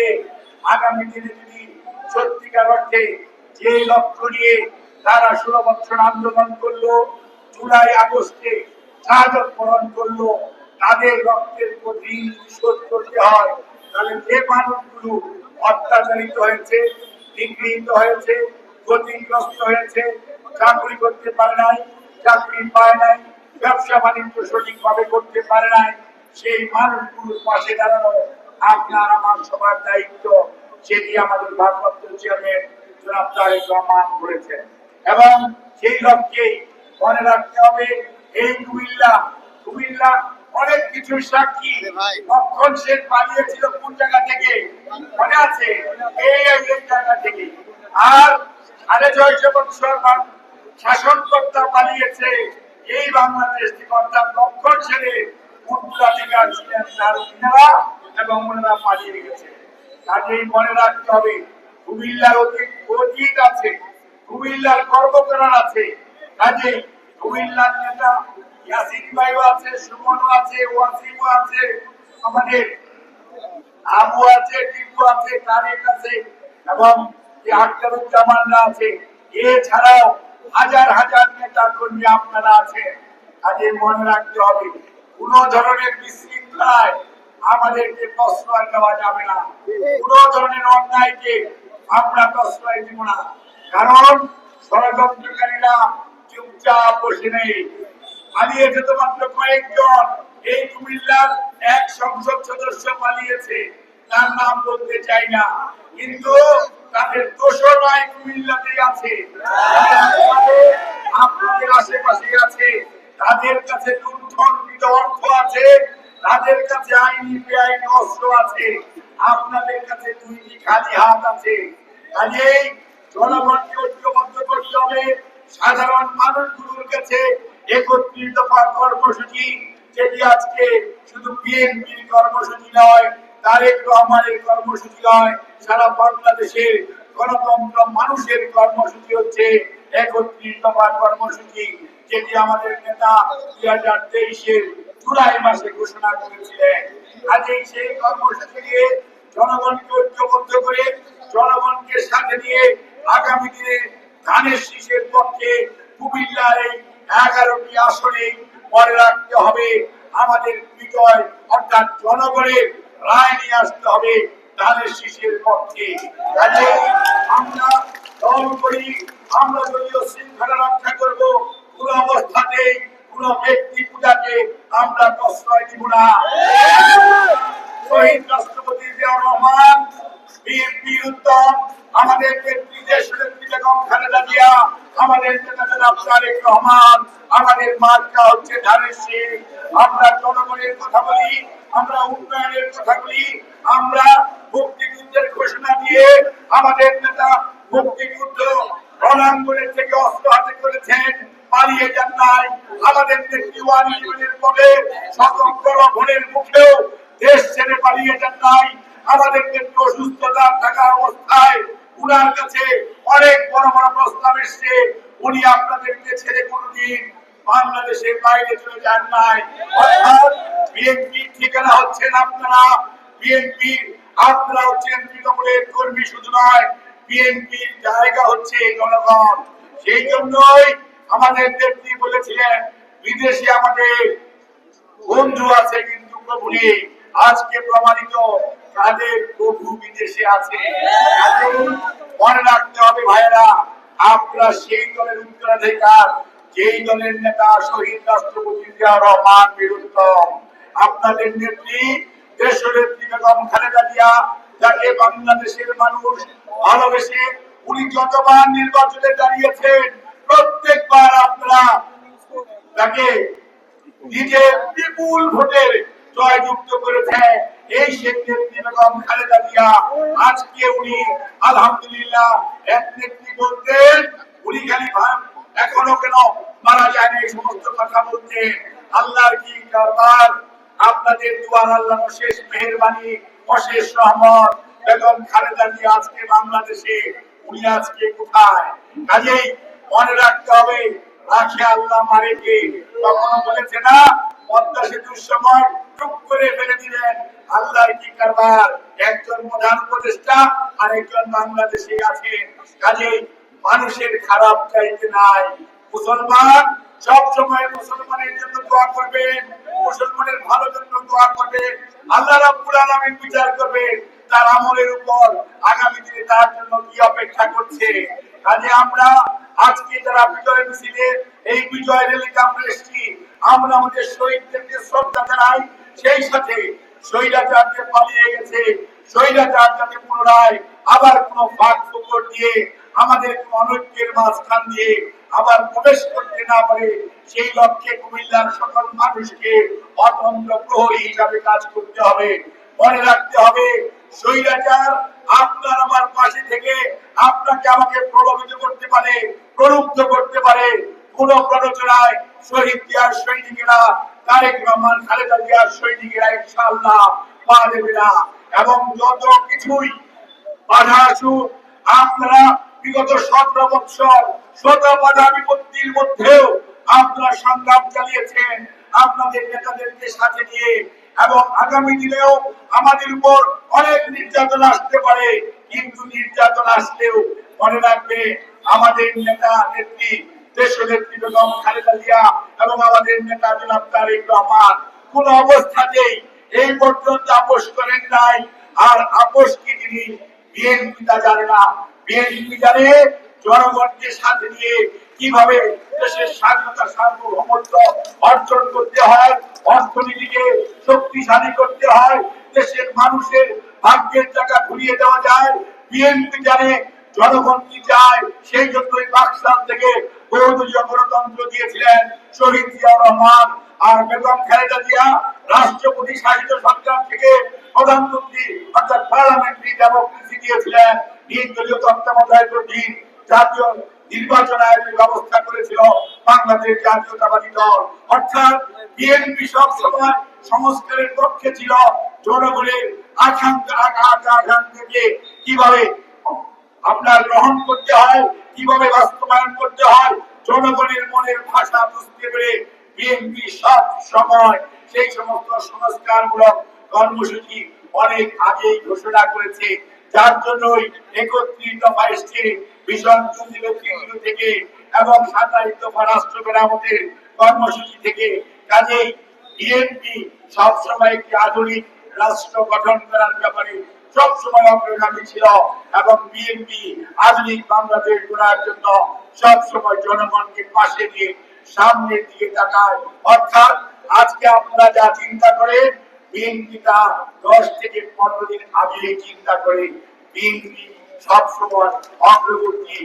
থাকবে আগামী দিনে যদি সত্যিকার অর্থে যে লক্ষ্য নিয়ে তারা ষোলো বছর আন্দোলন করল, জুলাই, আগস্টে শাহাদত বরণ করল, তাদের রক্তের প্রতি শোধ করতে হয়। তাহলে যে মানুষগুলো অত্যাচারিত হয়েছে, নিগৃহীত হয়েছে, ক্ষতিগ্রস্ত হয়েছে, চাকরি করতে পারে নাই, চাকরি পায় নাই, ব্যবসা বাণিজ্য সঠিকভাবে করতে পারে নাই, সেই মানুষগুলোর পাশে দাঁড়ানো আপনার আমার সবার দায়িত্ব সেটি আমাদের ভারপ্রাপ্ত চেয়ারম্যান জনাব তারেক রহমান করেছেন এবং সেই লক্ষ্যেই মনে রাখতে হবে এই কুমিল্লা কুমিল্লা অনেক কিছু সাক্ষী। লক্ষণ সেন পালিয়েছিল কোন জায়গা থেকে? মনে আছে? এই জায়গা থেকে। আর ছয়শো বছর বাং- শাসনকর্তা পালিয়েছে। এই বাংলাদেশ থেকে অর্থাৎ লক্ষণ সেনের উত্তরাধিকার তার এবং ওনারা পালিয়ে গেছে। কাজেই মনে রাখতে হবে, কুমিল্লার অতীত আছে, কুমিল্লার গর্ব করার আছে। কাজেই কুমিল্লার নেতা ইয়াসিন আছে আছে আছে, আমাদের আবু আছে, টিপু আছে, তারেক আছে, এবং আখতারুজ্জামানরা আছে, এছাড়াও হাজার হাজার নেতা কর্মী আপনারা আছেন। কাজে মনে রাখতে হবে, কোন ধরনের বিশৃঙ্খলায় আমাদেরকে প্রশ্রয় দেওয়া যাবে না। কোন ধরনের অন্যায়কে আমরা প্রশ্রয় দিব না। কারণ ষড়যন্ত্রকারীরা চুপচাপ বসে নেই। পালিয়েছে তো মাত্র কয়েকজন। এই কুমিল্লার এক সংসদ সদস্য পালিয়েছে। তার নাম বলতে চাই না। কিন্তু তাদের দোষর নয় কুমিল্লাতে আছে। আপনাদের আশেপাশে আছে। তাদের কাছে লুণ্ঠনকৃত অর্থ আছে। তাদের কাছে আইনি বেআইনি অস্ত্র আছে, আপনাদের কাছে দুইটি খালি হাত আছে। জনগণকে ঐক্যবদ্ধ করতে হবে। সাধারণ মানুষগুলোর কাছে একত্রিত হওয়ার কর্মসূচি, যেটি আজকে শুধু বিএনপির কর্মসূচি নয় তারেক রহমানের কর্মসূচি সারা বাংলাদেশের গণতন্ত্র মানুষের কর্মসূচি হচ্ছে একত্রিত হওয়ার কর্মসূচি, যেটি আমাদের নেতা দুই হাজার তেইশের জুলাই মাসে ঘোষণা করেছিলেন। কাজেই সেই কর্মসূচি জনগণকে ঐক্যবদ্ধ করে জনগণকে সাথে নিয়ে আগামী দিনে ধানের শীষের পক্ষে কুমিল্লার এই এগারোটি আসনে মনে রাখতে হবে। আমাদের বিজয় অর্থাৎ জনগণের রায় নিয়ে আসতে হবে ধানের শীষের পক্ষে। কাজে আমরা দল করি, আমরা দলীয় শৃঙ্খলা রক্ষা করব। কোন অবস্থাতেই কোন ব্যক্তি পূজাকে আমরা প্রশ্রয় দিব না। শহীদ রাষ্ট্রপতি জিয়াউর রহমান বীর উত্তম, আমাদের নেত্রী দেশ বেগম খালেদা জিয়া, আমাদের নেতা জনাব তারেক রহমান, আমাদের মার্কা হচ্ছে ধানের শীষ আমরা জনগণের কথা বলি, আমরা উন্নয়নের কথা বলি, আমরা মুক্তিযুদ্ধের ঘোষণা দিয়ে আমাদের নেতা মুক্তিযুদ্ধ রণাঙ্গনের থেকে অস্ত্র হাতে করেছেন পালিয়ে যান নাই। আমাদের নেত্রী ওয়ানিজনের পদে স্বতন্ত্র ভোটের মুখেও দেশ ছেড়ে পালিয়ে যান নাই। আমাদের অসুস্থতা থাকা অবস্থায় উনার কাছে অনেক বড় বড় প্রস্তাব এসছে। উনি আপনাদেরকে ছেড়ে কোনোদিন বাংলাদেশের বাইরে চলে যান নাই। অর্থাৎ বিএনপি ঠিকানা হচ্ছেন আপনারা। বিএনপি আপনারা হচ্ছেন তৃণমূলের কর্মী শুধু নয় বিএনপির জায়গা হচ্ছে জনগণ। সেই জন্যই আমাদের নেত্রী বলেছিলেন, বিদেশে আমাদের বন্ধু আছে কিন্তু প্রভু আজকে প্রমাণিত তাদের প্রভু বিদেশে আছে। মনে রাখতে হবে ভাইয়েরা আপনারা সেই দলের উত্তরাধিকার, যেই দলের নেতা শহীদ রাষ্ট্রপতি রহমান বীরুত্তম। আপনাদের নেত্রী দেশ নেত্রী বেগম খালেদা জিয়া, যাকে বাংলাদেশের মানুষ ভালোবেসে উনি যতবার নির্বাচনে দাঁড়িয়েছেন, প্রত্যেকবার আপনারা তাকে নিজের বিপুল ভোটের জয়যুক্ত করেছে এই উনি আলহামদুলিল্লাহ এখনও কেন মারা যায়নি এই সমস্ত কথা বলতেন আল্লাহর কি আপনাদের দুয়ার আল্লাহ শেষ মেহেরবানি, অশেষ রহমত। বেগম খালেদা জিয়া আজকে বাংলাদেশে, উনি আজকে কোথায়? কাজেই মনে রাখতে হবে আল্লাহ কখনো বলেছে না, পদ্মা সেতুর সময় চুপ করে ফেলে দিলেন আল্লাহর কি কারবার? একজন প্রধান উপদেষ্টা আর একজন বাংলাদেশে কাজেই মানুষের খারাপ চাইতে নাই। মুসলমান, সব সময় মুসলমানের জন্য দোয়া করবেন, মুসলমানের ভালো জন্য দোয়া করবেন। আল্লাহ রাব্বুল আলামিন বিচার করবেন। তার আমলের উপর আগামী দিনে তার জন্য কি অপেক্ষা করছে? কাজে আমরা আজকে যারা বিজয় মিছিলে, এই বিজয় র্যালিতে আমরা এসেছি। আমরা আমাদের শহীদদেরকে শ্রদ্ধা জানাই। সেই সাথে পালিয়ে গেছে। পুনরায় আবার কোনো ফাঁক ফুকর দিয়ে, আমাদের অনৈক্যের মাঝখান দিয়ে আবার প্রবেশ করতে না পারে, সেই লক্ষ্যে কুমিল্লার সকল মানুষকে অতন্ত্র প্রহরী হিসাবে কাজ করতে হবে। মনে রাখতে হবে, স্বৈরাচার আপনার আমার পাশে থেকে আপনাকে আমাকে প্রভাবিত করতে পারে, প্রলুব্ধ করতে পারে। কোন প্ররোচনায় শহীদ দিয়ার সৈনিকেরা, তারেক রহমান, খালেদা জিয়ার সৈনিকেরা ইনশাআল্লাহ পা দেবে এবং যত কিছুই বাধা আসুক, আপনারা বিগত সতেরো বৎসর শত বাধা বিপত্তির মধ্যেও আপনারা সংগ্রাম চালিয়েছেন। আপনাদের নেতাদেরকে সাথে নিয়ে এবং আগামী দিনেও আমাদের উপর অনেক নির্যাতন আসতে পারে, কিন্তু নির্যাতন আসলেও মনে রাখবে আমাদের নেতা, নেত্রী দেশ নেত্রী বেগম খালেদা জিয়া এবং আমাদের নেতা জনাব তারেক রহমান কোন অবস্থাতেই এই পর্যন্ত আপোষ করেন নাই। আর আপোষ কি তিনি? বিএনপি তা জানে না। বিএনপি জানে জনগণকে সাথে নিয়ে কীভাবে দেশের স্বাধীনতা সার্বভৌমত্ব অর্জন করতে হয়, অর্থনীতিকে শক্তিশালী করতে হয়, দেশের মানুষের ভাগ্যের টাকা ঘুরিয়ে দেওয়া যায়, বিএনপি জানে জনগণ কি চায়, সেই জন্যই পাকিস্তান থেকে বহুদলীয় গণতন্ত্র দিয়েছিলেন শহীদ জিয়া রহমান আর বেগম খালেদা জিয়া, রাষ্ট্রপতি শাসিত সরকার থেকে প্রধানমন্ত্রী অর্থাৎ পার্লামেন্টারি ডেমোক্রেসি দিয়েছিলেন। নির্দলীয় তত্ত্বাবধায়ক অধীন জাতীয় নির্বাচন আয়োগের ব্যবস্থা করেছিল বাংলাদেশ জাতীয়তাবাদী দল। অর্থাৎ বিএনপি সব সময় সংস্কারের পক্ষে ছিল। জনগণের আকাঙ্ক্ষা, আকাঙ্ক্ষাকে কীভাবে আপনার গ্রহণ করতে হয়, কীভাবে বাস্তবায়ন করতে হয়, জনগণের মনের ভাষা বুঝতে পেরে বিএনপি সব সময় সেই সমস্ত সংস্কারমূলক কর্মসূচি অনেক আগেই ঘোষণা করেছে। যার জন্যই একত্রিশ দফা এসছে ভীষণ কেন্দ্র থেকে এবং সাতাইশ দফা রাষ্ট্র মেরামতের কর্মসূচি থেকে কাজেই বিএনপি সবসময় একটি আধুনিক রাষ্ট্র গঠন করার ব্যাপারে সবসময় অগ্রগামী ছিল এবং বিএনপি আধুনিক বাংলাদেশ গড়ার জন্য সবসময় জনগণকে পাশে নিয়ে সামনের দিকে তাকায়। অর্থাৎ আজকে আপনারা যা চিন্তা করেন বিএনপি তা দশ থেকে পনেরো দিন আগে চিন্তা করে বিএনপি সবসময় অগ্রগতি